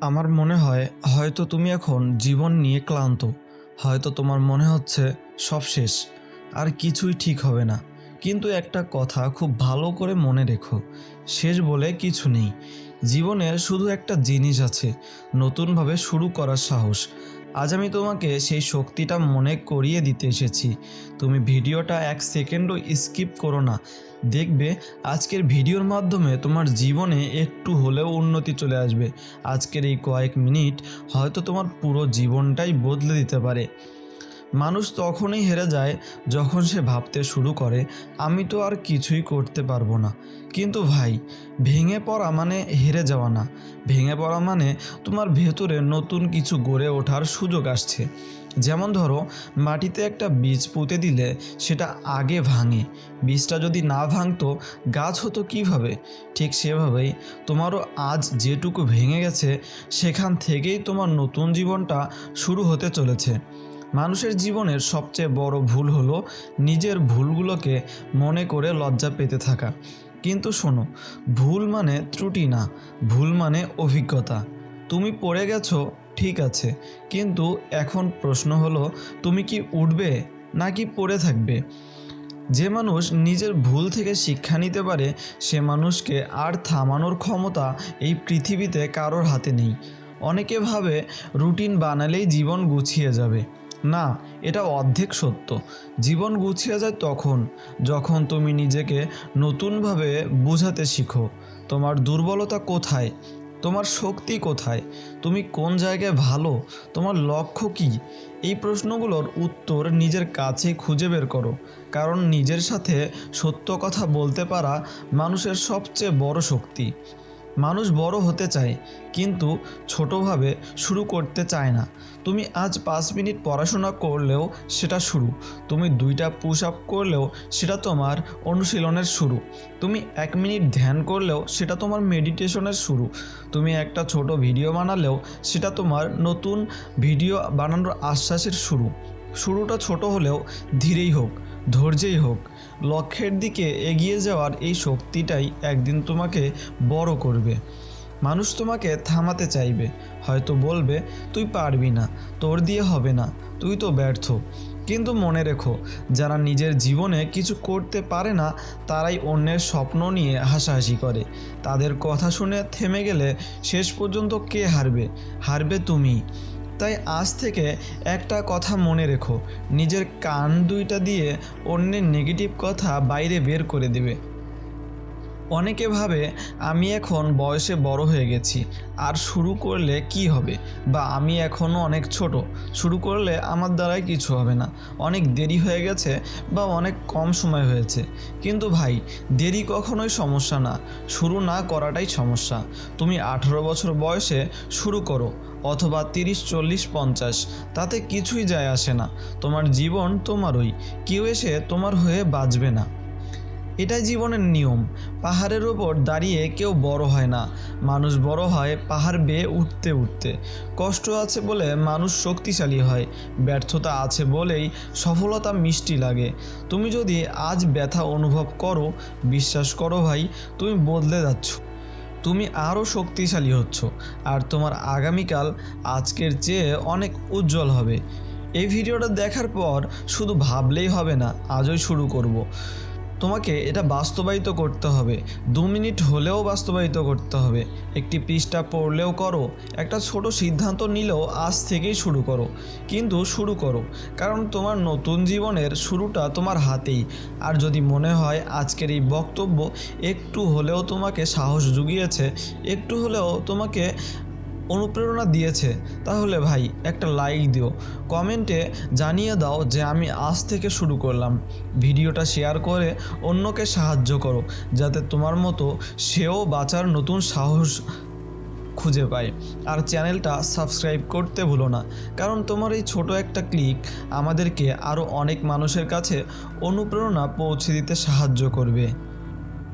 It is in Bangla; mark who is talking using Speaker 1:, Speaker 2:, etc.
Speaker 1: আমার মনে হয়, হয়তো তুমি এখন জীবন নিয়ে ক্লান্ত। হয়তো তোমার মনে হচ্ছে, সব শেষ, আর কিছুই ঠিক হবে না। কিন্তু একটা কথা খুব ভালো করে মনে রেখো, শেষ বলে কিছু নেই। জীবনে শুধু একটা জিনিস আছে, নতুনভাবে শুরু করার সাহস। আজ আমি তোমাকে সেই শক্তিটা মনে করিয়ে দিতে এসেছি। তুমি ভিডিওটা এক সেকেন্ডও স্কিপ করো না। দেখবে আজকের ভিডিওর মাধ্যমে তোমার জীবনে একটু হলেও উন্নতি চলে আসবে। আজকের এই কয়েক মিনিট হয়তো তোমার পুরো জীবনটাই বদলে দিতে পারে। মানুষ তখনই হেরে যায় যখন সে ভাবতে শুরু করে, আমি তো আর কিছুই করতে পারব না। কিন্তু ভাই, ভেঙে পড়া মানে হেরে যাওয়া না। ভেঙে পড়া মানে তোমার ভেতরে নতুন কিছু গড়ে ওঠার সুযোগ আসছে। যেমন ধরো, মাটিতে একটা বীজ পুঁতে দিলে সেটা আগে ভাঙে। বীজটা যদি না ভাঙতো, গাছ হতো কীভাবে? ঠিক সেভাবেই তোমারও আজ যেটুকু ভেঙে গেছে, সেখান থেকেই তোমার নতুন জীবনটা শুরু হতে চলেছে। মানুষের জীবনের সবচেয়ে বড় ভুল হলো নিজের ভুলগুলোকে মনে করে লজ্জা পেতে থাকা। কিন্তু শোনো, ভুল মানে ত্রুটি না, ভুল মানে অভিজ্ঞতা। তুমি পড়ে গেছো, ঠিক আছে, কিন্তু এখন প্রশ্ন হলো, তুমি কি উঠবে নাকি পড়ে থাকবে? যে মানুষ নিজের ভুল থেকে শিক্ষা নিতে পারে, সে মানুষকে আর থামানোর ক্ষমতা এই পৃথিবীতে কারোর হাতে নেই। অনেকে ভাবে রুটিন বানালেই জীবন গুছিয়ে যাবে। না, এটা অর্ধেক সত্য। জীবন গুছিয়ে যায় তখন, যখন তুমি নিজেকে নতুনভাবে বোঝাতে শিখো। তোমার দুর্বলতা কোথায়? তোমার শক্তি কোথায়? তুমি কোন জায়গায় ভালো? তোমার লক্ষ্য কী? এই প্রশ্নগুলোর উত্তর নিজের কাছে খুঁজে বের করো। কারণ নিজের সাথে সত্য কথা বলতে পারা মানুষের সবচেয়ে বড় শক্তি। মানুষ বড় হতে চায়, কিন্তু ছোটোভাবে শুরু করতে চায় না। তুমি আজ পাঁচ মিনিট পড়াশোনা করলেও সেটা শুরু। তুমি দুইটা পুশ আপ করলেও সেটা তোমার অনুশীলনের শুরু। তুমি এক মিনিট ধ্যান করলেও সেটা তোমার মেডিটেশনের শুরু। তুমি একটা ছোট ভিডিও বানালেও সেটা তোমার নতুন ভিডিও বানানোর আশ্বাসের শুরু। শুরুটা ছোট হলেও ধীরেই হোক, ধৈর্যেই হোক। লক্ষ্যের দিকে এগিয়ে যাওয়ার এই শক্তিটাই একদিন তোমাকে বড় করবে। মানুষ তোমাকে থামাতে চাইবে, হয়তো বলবে, তুই পারবি না, তোর দিয়ে হবে না, তুই তো ব্যর্থ। কিন্তু মনে রেখো, যারা নিজের জীবনে কিছু করতে পারে না, তারাই অন্যের স্বপ্ন নিয়ে হাসাহাসি করে। তাদের কথা শুনে থেমে গেলে শেষ পর্যন্ত কে হারবে? হারবে তুমি। তাই আজ থেকে একটা কথা মনে রেখো। নিজের কান দুইটা দিয়ে অন্যের নেগেটিভ কথা বাইরে বের করে দেবে। অনেকে ভাবে, আমি এখন বয়সে বড় হয়ে গেছি, আর শুরু করলে কি হবে? বা, আমি এখনও অনেক ছোট, শুরু করলে আমার দ্বারাই কিছু হবে না। অনেক দেরি হয়ে গেছে বা, অনেক কম সময় হয়েছে। কিন্তু ভাই, দেরি কখনোই সমস্যা না। শুরু না করাটাই সমস্যা। তুমি আঠেরো বছর বয়সে শুরু করো, অথবা তিরিশ, চল্লিশ, পঞ্চাশ, তাতে কিছুই যায় আসে না। তোমার জীবন তোমারই। কেউ এসে তোমার হয়ে বাঁচবে না। এটাই জীবনের নিয়ম। পাহাড়ের ওপর দাঁড়িয়ে কেউ বড় হয় না। মানুষ বড় হয় পাহাড় বেয়ে উঠতে উঠতে। কষ্ট আছে বলে মানুষ শক্তিশালী হয়। ব্যর্থতা আছে বলেই সফলতা মিষ্টি লাগে। তুমি যদি আজ ব্যথা অনুভব করো, বিশ্বাস করো ভাই, তুমি বদলে যাচ্ছ। তুমি আরও শক্তিশালী হচ্ছ। আর তোমার আগামীকাল আজকের চেয়ে অনেক উজ্জ্বল হবে। এই ভিডিওটা দেখার পর শুধু ভাবলেই হবে না, আজই শুরু করব। তোমাকে এটা বাস্তবায়িত করতে হবে। দু মিনিট হলেও বাস্তবায়িত করতে হবে। একটি পৃষ্ঠা পড়লেও করো, একটা ছোট সিদ্ধান্ত নিলেও আজ থেকেই শুরু করো। কিন্তু শুরু করো, কারণ তোমার নতুন জীবনের শুরুটা তোমার হাতেই। আর যদি মনে হয় আজকের এই বক্তব্য একটু হলেও তোমাকে সাহস জুগিয়েছে, একটু হলেও তোমাকে অনুপ্রেরণা দিয়েছে, তাহলে ভাই একটা লাইক দিও। কমেন্টে জানিয়ে দাও যে আমি আজ থেকে শুরু করলাম। ভিডিওটা শেয়ার করে অন্যকে সাহায্য করো, যাতে তোমার মতো সেও বাঁচার নতুন সাহস খুঁজে পায়। আর চ্যানেলটা সাবস্ক্রাইব করতে ভুলো না, কারণ তোমার এই ছোট একটা ক্লিক আমাদেরকে আরও অনেক মানুষের কাছে অনুপ্রেরণা পৌঁছে দিতে সাহায্য করবে।